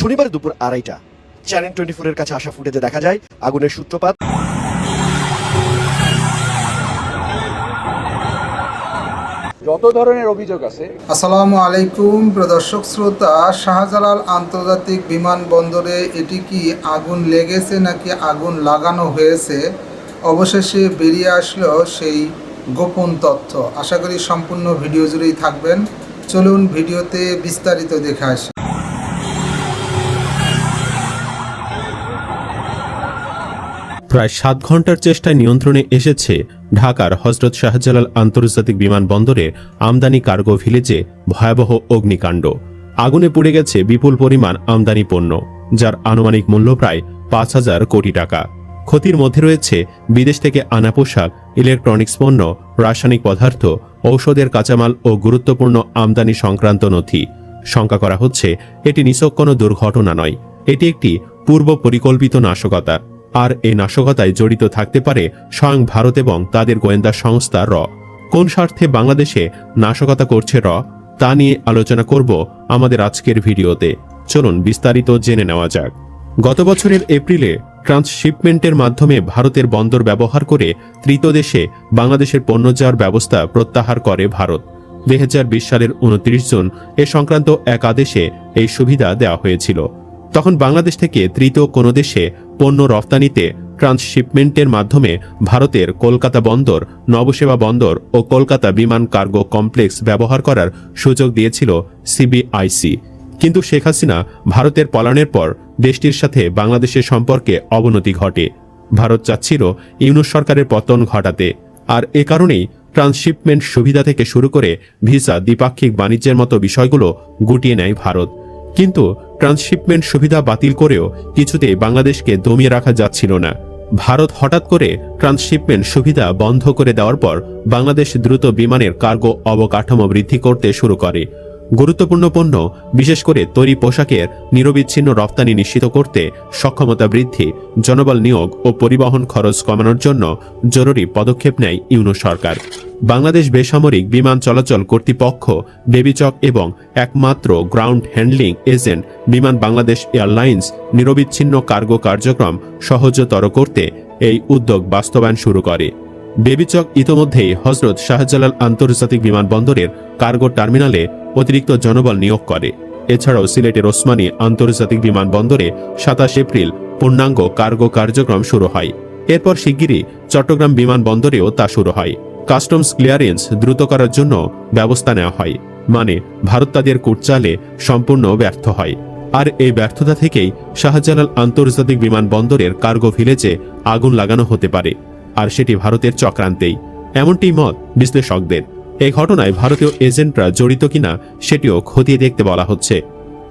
শনিবার দুপুর আড়াইটা। চ্যানেল টোয়েন্টি ফোরের কাছে আসা ফুটেজে দেখা যায় আগুনের সূত্রপাত। যত ধরনের অভিযোগ আছে আসসালামু আলাইকুম প্রদর্শক শ্রোতা, শাহজালাল আন্তর্জাতিক বিমানবন্দরে এটি কি আগুন লেগেছে নাকি আগুন লাগানো হয়েছে? অবশেষে বেরিয়ে আসলো সেই গোপন তথ্য। আশা করি সম্পূর্ণ ভিডিও জুড়েই থাকবেন। চলুন ভিডিওতে বিস্তারিত দেখে আসি। প্রায় সাত ঘণ্টার চেষ্টায় নিয়ন্ত্রণে এসেছে ঢাকার হজরত শাহজালাল আন্তর্জাতিক বিমানবন্দরে আমদানি কার্গো ভিলেজে ভয়াবহ অগ্নিকাণ্ড। আগুনে পুড়ে গেছে বিপুল পরিমাণ আমদানি পণ্য, যার আনুমানিক মূল্য প্রায় পাঁচ হাজার কোটি টাকা। ক্ষতির মধ্যে রয়েছে বিদেশ থেকে আনা পোশাক, ইলেকট্রনিক্স পণ্য, রাসায়নিক পদার্থ, ঔষধের কাঁচামাল ও গুরুত্বপূর্ণ আমদানি সংক্রান্ত নথি। শঙ্কা করা হচ্ছে, এটি নিছক কোনো দুর্ঘটনা নয়, এটি একটি পূর্ব পরিকল্পিত নাশকতা। আর এই নাশকতায় জড়িত থাকতে পারে স্বয়ং ভারত এবং তাদের গোয়েন্দা সংস্থা র। কোন স্বার্থে বাংলাদেশে নাশকতা করছে র, তা নিয়ে আলোচনা করব আমাদের আজকের ভিডিওতে। চলুন বিস্তারিত জেনে নেওয়া যাক। গত বছরের এপ্রিলে ট্রান্সশিপমেন্টের মাধ্যমে ভারতের বন্দর ব্যবহার করে তৃতীয় দেশে বাংলাদেশের পণ্য যাওয়ার ব্যবস্থা প্রত্যাহার করে ভারত। দু হাজার বিশ সালের উনত্রিশ জুন এ সংক্রান্ত এক আদেশে এই সুবিধা দেওয়া হয়েছিল। তখন বাংলাদেশ থেকে তৃতীয় কোনো দেশে পণ্য রফতানিতে ট্রান্সশিপমেন্টের মাধ্যমে ভারতের কলকাতা বন্দর, নবসেবা বন্দর ও কলকাতা বিমান কার্গো কমপ্লেক্স ব্যবহার করার সুযোগ দিয়েছিল সিবিআইসি। কিন্তু শেখ হাসিনা ভারতের পলায়নের পর দেশটির সাথে বাংলাদেশের সম্পর্কে অবনতি ঘটে। ভারত চাচ্ছিল ইউনুস সরকারের পতন ঘটাতে। আর এ কারণেই ট্রান্সশিপমেন্ট সুবিধা থেকে শুরু করে ভিসা দ্বিপাক্ষিক বাণিজ্যের মতো বিষয়গুলো গুটিয়ে নেয় ভারত। কিন্তু ট্রান্সশিপমেন্ট সুবিধা বাতিল করেও কিছুতেই বাংলাদেশকে দমিয়ে রাখা যাচ্ছিল না। ভারত হঠাৎ করে ট্রান্সশিপমেন্ট সুবিধা বন্ধ করে দেওয়ার পর বাংলাদেশ দ্রুত বিমানের কার্গো অবকাঠামো বৃদ্ধি করতে শুরু করে। গুরুত্বপূর্ণ পণ্য, বিশেষ করে তৈরি পোশাকের নিরবিচ্ছিন্ন রপ্তানি নিশ্চিত করতে সক্ষমতা বৃদ্ধি, জনবল নিয়োগ ও পরিবহন খরচ কমানোর জন্য জরুরি পদক্ষেপ নেয় ইউনো সরকার। বাংলাদেশ বেসামরিক বিমান চলাচল কর্তৃপক্ষ, বেবিচক এবং একমাত্র গ্রাউন্ড হ্যান্ডলিং এজেন্ট বিমান বাংলাদেশ এয়ারলাইন্স নিরবিচ্ছিন্ন কার্গো কার্যক্রম সহজতর করতে এই উদ্যোগ বাস্তবায়ন শুরু করে। বেবিচক ইতোমধ্যেই হজরত শাহজালাল আন্তর্জাতিক বিমানবন্দরের কার্গো টার্মিনালে অতিরিক্ত জনবল নিয়োগ করে। এছাড়াও সিলেটের ওসমানী আন্তর্জাতিক বিমানবন্দরে সাতাশ এপ্রিল পূর্ণাঙ্গ কার্গো কার্যক্রম শুরু হয়। এরপর শিগগিরই চট্টগ্রাম বিমানবন্দরেও তা শুরু হয়। কাস্টমস ক্লিয়ারেন্স দ্রুত করার জন্য ব্যবস্থা নেওয়া হয়। মানে ভারত তাদের কুটচালে সম্পূর্ণ ব্যর্থ হয়। আর এই ব্যর্থতা থেকেই শাহজালাল আন্তর্জাতিক বিমানবন্দরের কার্গো ভিলেজে আগুন লাগানো হতে পারে। আর সেটি ভারতের চক্রান্তেই। এমনটি মত বিশ্লেষকদের। এই ঘটনায় ভারতীয় এজেন্টরা জড়িত কিনা সেটিও খতিয়ে দেখতে বলা হচ্ছে।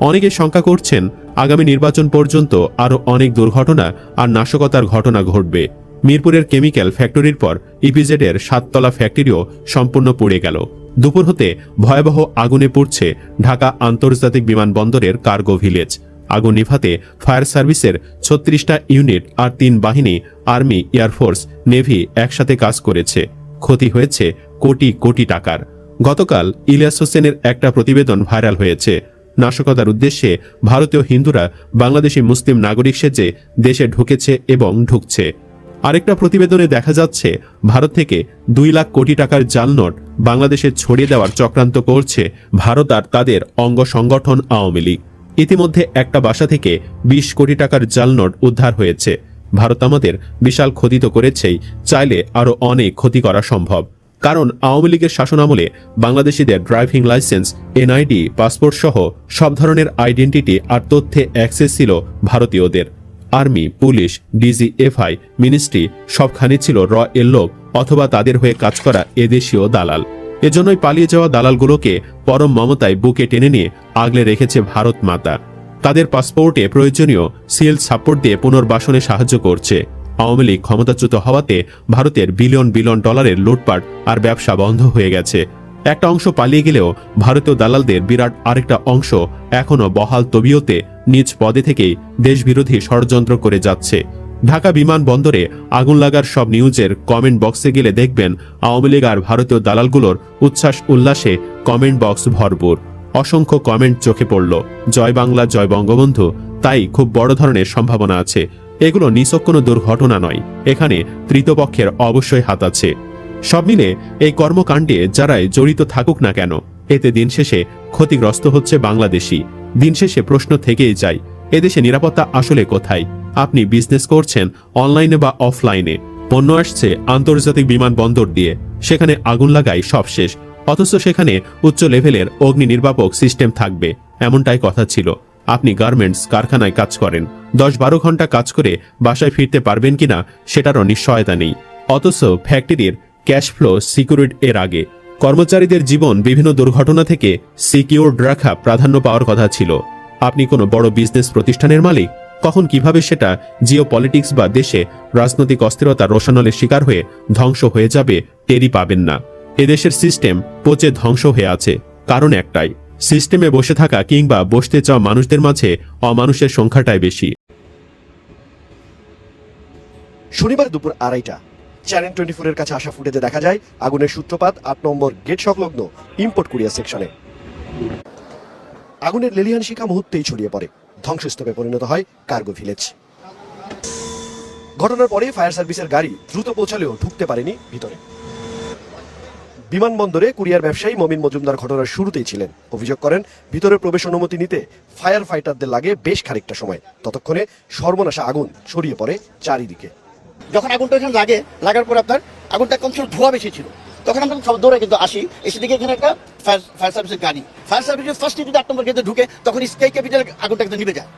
অনেকে শঙ্কা করছেন, আগামী নির্বাচন পর্যন্ত আরও অনেক দুর্ঘটনা আর নাশকতার ঘটনা ঘটবে। মিরপুরের কেমিক্যাল ফ্যাক্টরির পর ইপিজেডের সাততলা ফ্যাক্টরিও সম্পূর্ণ পুড়ে গেল। দুপুর হতে ভয়াবহ আগুনে পুড়ছে ঢাকা আন্তর্জাতিক বিমানবন্দরের কার্গো ভিলেজ। আগুন নিভাতে ফায়ার সার্ভিসের ছত্রিশটা ইউনিট আর তিন বাহিনী, আর্মি এয়ারফোর্স নেভি একসাথে কাজ করেছে। ক্ষতি হয়েছে কোটি কোটি টাকার। গতকাল ইলিয়াস হোসেনের একটা প্রতিবেদন ভাইরাল হয়েছে। নাশকতার উদ্দেশ্যে ভারতীয় হিন্দুরা বাংলাদেশি মুসলিম নাগরিক সেজে দেশে ঢুকেছে এবং ঢুকছে। আরেকটা প্রতিবেদনে দেখা যাচ্ছে, ভারত থেকে দুই লাখ কোটি টাকার জাল নোট বাংলাদেশে ছড়িয়ে দেওয়ার চক্রান্ত করছে ভারত আর তাদের অঙ্গ সংগঠন আওয়ামী লীগ। ইতিমধ্যে একটা বাসা থেকে ২০ কোটি টাকার জাল নোট উদ্ধার হয়েছে। ভারত আমাদের বিশাল ক্ষতি তো করেছেই, চাইলে আরও অনেক ক্ষতি করা সম্ভব। কারণ আওয়ামী লীগের শাসনামলে বাংলাদেশিদের ড্রাইভিং লাইসেন্স, এনআইডি, পাসপোর্ট সহ সব ধরনের আইডেন্টিটি আর তথ্যে অ্যাক্সেস ছিল ভারতীয়দের। আর্মি, পুলিশ ডিজিএফআই মিনিস্ট্রি, সবখানে ছিল র এর লোক অথবা তাদের হয়ে কাজ করা এদেশীয় দালাল। এজন্যই পালিয়ে যাওয়া দালালগুলোকে পরম মমতায় বুকে টেনে নিয়ে আগলে রেখেছে ভারত মাতা। তাদের পাসপোর্টে প্রয়োজনীয় সিল সাপোর্ট দিয়ে পুনর্বাসনে সাহায্য করছে। আওয়ামী লীগ ক্ষমতাচ্যুত হওয়াতে ভারতের বিলিয়ন বিলিয়ন ডলারের লুটপাট আর ব্যবসা বন্ধ হয়ে গেছে। একটা অংশ পালিয়ে গেলেও ভারতীয় দালালদের বিরাট আরেকটা অংশ এখনও বহাল তবিয়তে নিজ পদে থেকেই দেশবিরোধী ষড়যন্ত্র করে যাচ্ছে। ঢাকা বিমানবন্দরে আগুন লাগার সব নিউজের কমেন্ট বক্সে গেলে দেখবেন আওয়ামী লীগ আর ভারতীয় দালালগুলোর উচ্ছ্বাস, উল্লাসে কমেন্ট বক্স ভরপুর। অসংখ্য কমেন্ট চোখে পড়ল। জয় বাংলা, জয় বঙ্গবন্ধু। তাই খুব বড় ধরনের সম্ভাবনা আছে। এগুলো নিছক কোনো দুর্ঘটনা নয়। এখানে তৃতীয়পক্ষের অবশ্যই হাত আছে। সব মিলে এই কর্মকাণ্ডে যারাই জড়িত থাকুক না কেন, এতে দিন শেষে ক্ষতিগ্রস্ত হচ্ছে বাংলাদেশি দিন শেষে প্রশ্ন থেকেই যায়, এদেশে নিরাপত্তা আসলে কোথায়? আপনি বিজনেস করছেন অনলাইনে বা অফলাইনে পণ্য আসছে আন্তর্জাতিক বিমানবন্দর দিয়ে। সেখানে আগুন লাগাই সব শেষ। অথচ সেখানে উচ্চ লেভেলের অগ্নি নির্বাপক সিস্টেম থাকবে, এমনটাই কথা ছিল। আপনি গার্মেন্টস কারখানায় কাজ করেন। দশ বারো ঘণ্টা কাজ করে বাসায় ফিরতে পারবেন কিনা সেটারও নিশ্চয়তা নেই। অথচ ফ্যাক্টরির ক্যাশ ফ্লো সিকিউরিড এর আগে। কর্মচারীদের জীবন বিভিন্ন দুর্ঘটনা থেকে সিকিউরড রাখা প্রাধান্য পাওয়ার কথা ছিল। আপনি কোনো বড় বিজনেস প্রতিষ্ঠানের মালিক? কখন কীভাবে সেটা জিও পলিটিক্স বা দেশে রাজনৈতিক অস্থিরতা রোশানলের শিকার হয়ে ধ্বংস হয়ে যাবে টেরি পাবেন না। এদেশের সিস্টেম পচে ধ্বংস হয়ে আছে। কারণ একটাই, সিস্টেমে বসে থাকা কিংবা বসতে চাওয়া মানুষদের মাঝে অমানুষের সংখ্যাটাই বেশি। শনিবার দুপুর আড়াইটা। চ্যানেল টোয়েন্টি ফোরের কাছে আসা ফুটেজে দেখা যায়, আগুনের সূত্রপাত আট নম্বর গেট সংলগ্ন ইম্পোর্ট কুরিয়ার সেকশনে। আগুনের লেলিহান শিখা মুহূর্তেই ছড়িয়ে পড়ে। ধ্বংসস্তূপে পরিণত হয় কার্গো ভিলেজ। ঘটনার পরে ফায়ার সার্ভিসের গাড়ি দ্রুত পৌঁছালেও ঢুকতে পারেনি ভিতরে। বিমানবন্দরে কুরিয়ার ব্যবসায়ী মমিন মজুমদার ঘটনার শুরুতেই ছিলেন। অভিযোগ করেন, ভিতরে প্রবেশ অনুমতি নিতে ফায়ার ফাইটারদের লাগে বেশ খানিকটা সময়। ততক্ষণে সর্বনাশা আগুন ছড়িয়ে পড়ে চারিদিকে। যখন আগুনটা লাগে, লাগার পর আপনার আগুনটা কম ছিল ধোয়া বেশি ছিল। তখন আমরা সব দৌড়ে কিন্তু আসি। এসে দিকে এখানে একটা ফায়ার ফায়ার সার্ভিসের গাড়ি। ফায়ার সার্ভিসের ফার্স্টে যদি আট নম্বর গেটে ঢুকে তখন স্কাই ক্যাপিটাল আগুনটা কিন্তু নিভে যায়।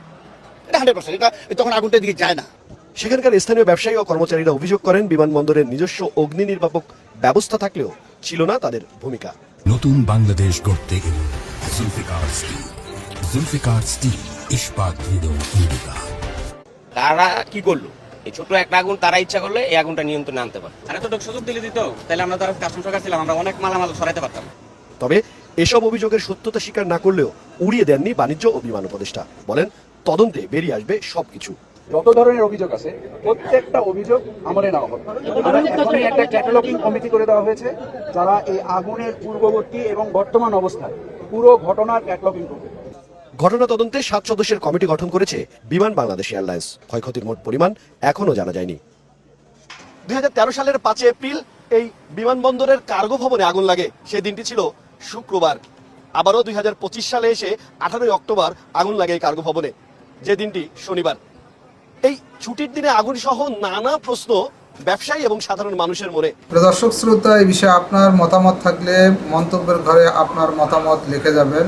এটা হান্ড্রেড পার্সেন্ট এটা তখন আগুনটা দিকে যায় না। সেখানকার স্থানীয় ব্যবসায়ী ও কর্মচারীরা অভিযোগ করেন বিমানবন্দরের নিজস্ব অগ্নি নির্বাপক ব্যবস্থা থাকলেও ছিল না তাদের ভূমিকা। নতুন বাংলাদেশ গড়তে গেলে জুলফিকার স্টিল জুলফিকার স্টিল ইস্পাত হৃদয় অঙ্গীকার তারা কি করল? এই ছোট একটা আগুন তারা ইচ্ছা করলে এই আগুনটা নিয়ন্ত্রণে আনতে পারে। আর এতটুকু সুযোগ দিলে দিত তাহলে আমরা তারা কাস্টম সরকার ছিলাম আমরা অনেক মালামাল সরাইতে পারতাম। তবে এসব অভিযোগের সত্যতা স্বীকার না করলেও উড়িয়ে দেননি বাণিজ্য ও বিমান উপদেষ্টা। বলেন তদন্তে বেরিয়ে আসবে সবকিছু। যত ধরনের অভিযোগ আছে প্রত্যেকটা অভিযোগ আমলে নেওয়া হবে। এখনই একটা ক্যাটালগিং কমিটি করে দেওয়া হয়েছে যারা এই আগুনের পূর্ববর্তী এবং বর্তমান অবস্থায় পুরো ঘটনার ক্যাটালগিং করবে। ঘটনা তদন্তে সাত সদস্যের কমিটি গঠন করেছে বিমান বাংলাদেশ এয়ারলাইন্স। ক্ষয়ক্ষতির মোট পরিমাণ এখনও জানা যায়নি। দুই হাজার তেরো সালের পাঁচই এপ্রিল এই বিমানবন্দরের কার্গো ভবনে আগুন লাগে। সেই দিনটি ছিল শুক্রবার। আবারও দুই হাজার পঁচিশ সালে এসে আঠারোই অক্টোবর আগুন লাগে এই কার্গো ভবনে। যে দিনটি শনিবার। এই ছুটির দিনে আগুন সহ নানা প্রশ্ন ব্যবসায়ী এবং সাধারণ মানুষের মনে। দর্শক, শ্রোতা, এই বিষয়ে আপনার মতামত থাকলে মন্তব্যের ঘরে আপনার মতামত লিখে যাবেন।